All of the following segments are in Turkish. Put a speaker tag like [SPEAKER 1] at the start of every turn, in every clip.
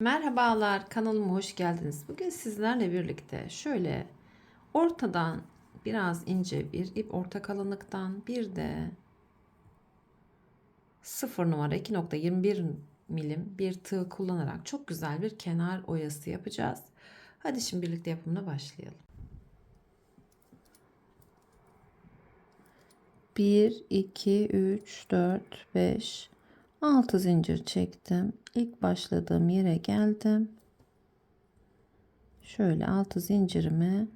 [SPEAKER 1] Merhabalar, kanalıma hoş geldiniz. Bugün sizlerle birlikte şöyle ortadan biraz ince bir ip orta kalınlıktan bir de 0 numara 2.21 milim bir tığ kullanarak çok güzel bir kenar oyası yapacağız. Hadi şimdi birlikte yapımına başlayalım. 1, 2, 3, 4, 5, 6 zincir çektim. İlk başladığım yere geldim. Şöyle 6 zincirimi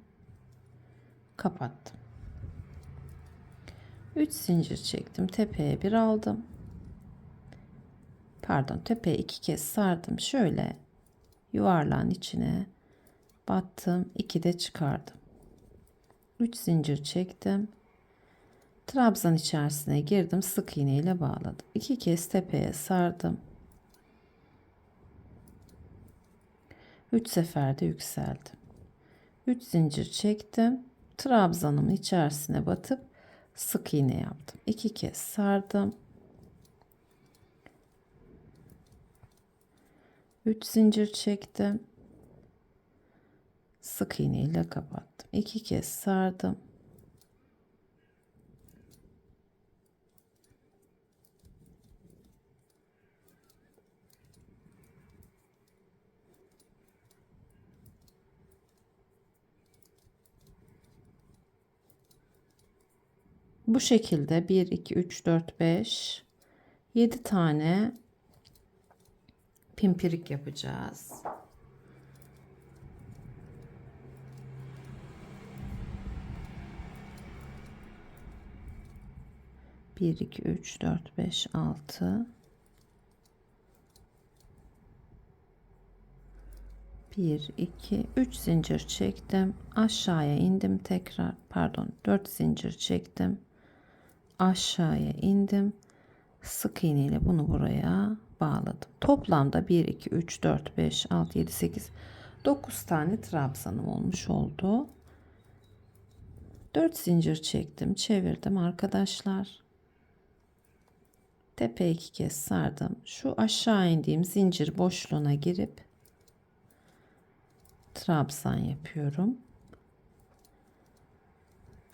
[SPEAKER 1] kapattım. 3 zincir çektim. Tepeye bir aldım. Pardon, tepeye iki kez sardım. Şöyle yuvarlağın içine battım. 2 de çıkardım. 3 zincir çektim. Trabzan içerisine girdim. Sık iğne ile bağladım. İki kez tepeye sardım. Üç seferde yükseldim. Üç zincir çektim. Trabzanımın içerisine batıp sık iğne yaptım. İki kez sardım. Üç zincir çektim. Sık iğne ile kapattım. İki kez sardım. Bu şekilde 1, 2, 3, 4, 5, 7 tane pimpirik yapacağız. Bir, iki, üç, dört, beş, altı. Bir, iki, üç zincir çektim. Aşağıya indim tekrar. Pardon, dört zincir çektim aşağıya indim. Sık iğne ile bunu buraya bağladım. Toplamda 1, 2, 3, 4, 5, 6, 7, 8, 9 tane trabzanım olmuş oldu. 4 zincir çektim. Çevirdim arkadaşlar. Tepe iki kez sardım. Şu aşağı indiğim zincir boşluğuna girip trabzan yapıyorum.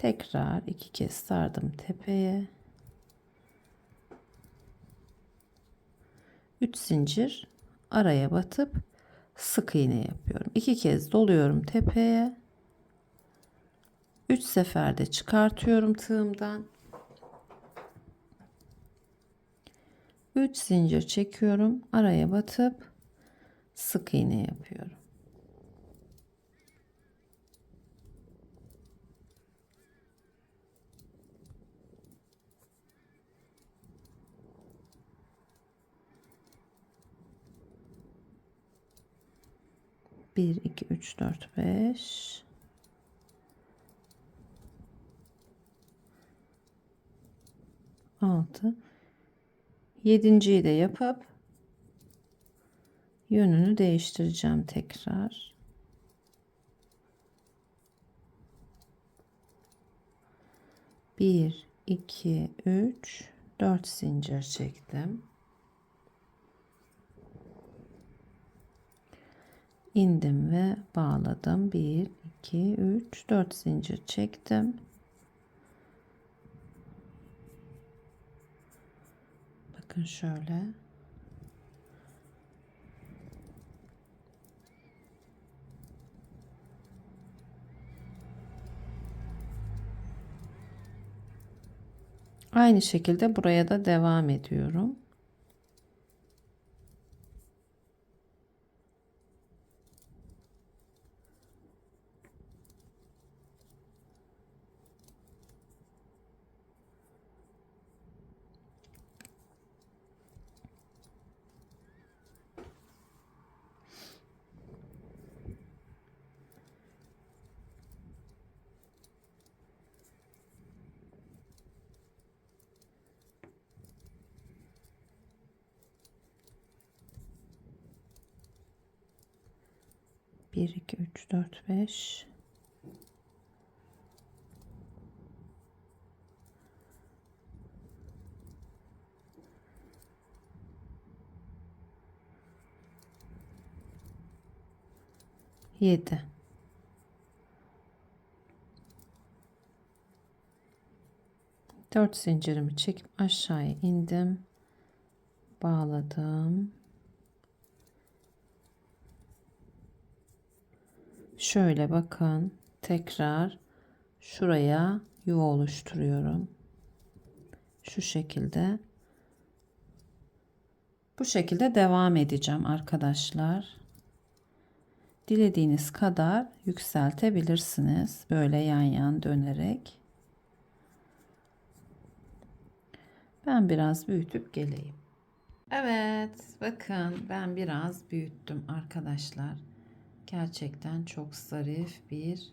[SPEAKER 1] Tekrar iki kez sardım tepeye. 3 zincir araya batıp sık iğne yapıyorum. İki kez doluyorum tepeye. 3 seferde çıkartıyorum tığımdan. 3 zincir çekiyorum. Araya batıp sık iğne yapıyorum. Bir, iki, üç, dört, beş. Altı. Yedinciyi de yapıp yönünü değiştireceğim tekrar. Bir, iki, üç, dört zincir çektim. İndim ve bağladım. 1 2 3 4 zincir çektim. Bakın şöyle. Aynı şekilde buraya da devam ediyorum Bir, iki, üç, dört, beş. 7 4 zincirimi çekip aşağıya indim. Bağladım şöyle bakın tekrar şuraya yuva oluşturuyorum. Şu şekilde. Bu şekilde devam edeceğim arkadaşlar. Dilediğiniz kadar yükseltebilirsiniz. Böyle yan yan dönerek. Ben biraz büyütüp geleyim. Evet bakın ben biraz büyüttüm arkadaşlar gerçekten çok zarif bir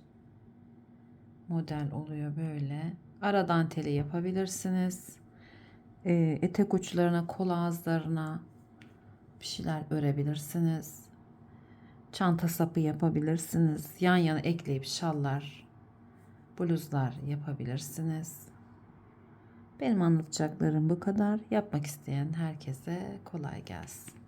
[SPEAKER 1] model oluyor böyle. Ara danteli yapabilirsiniz. Ee, etek uçlarına kol ağızlarına bir şeyler örebilirsiniz. Çanta sapı yapabilirsiniz. Yan yana ekleyip şallar bluzlar yapabilirsiniz. Benim anlatacaklarım bu kadar. Yapmak isteyen herkese kolay gelsin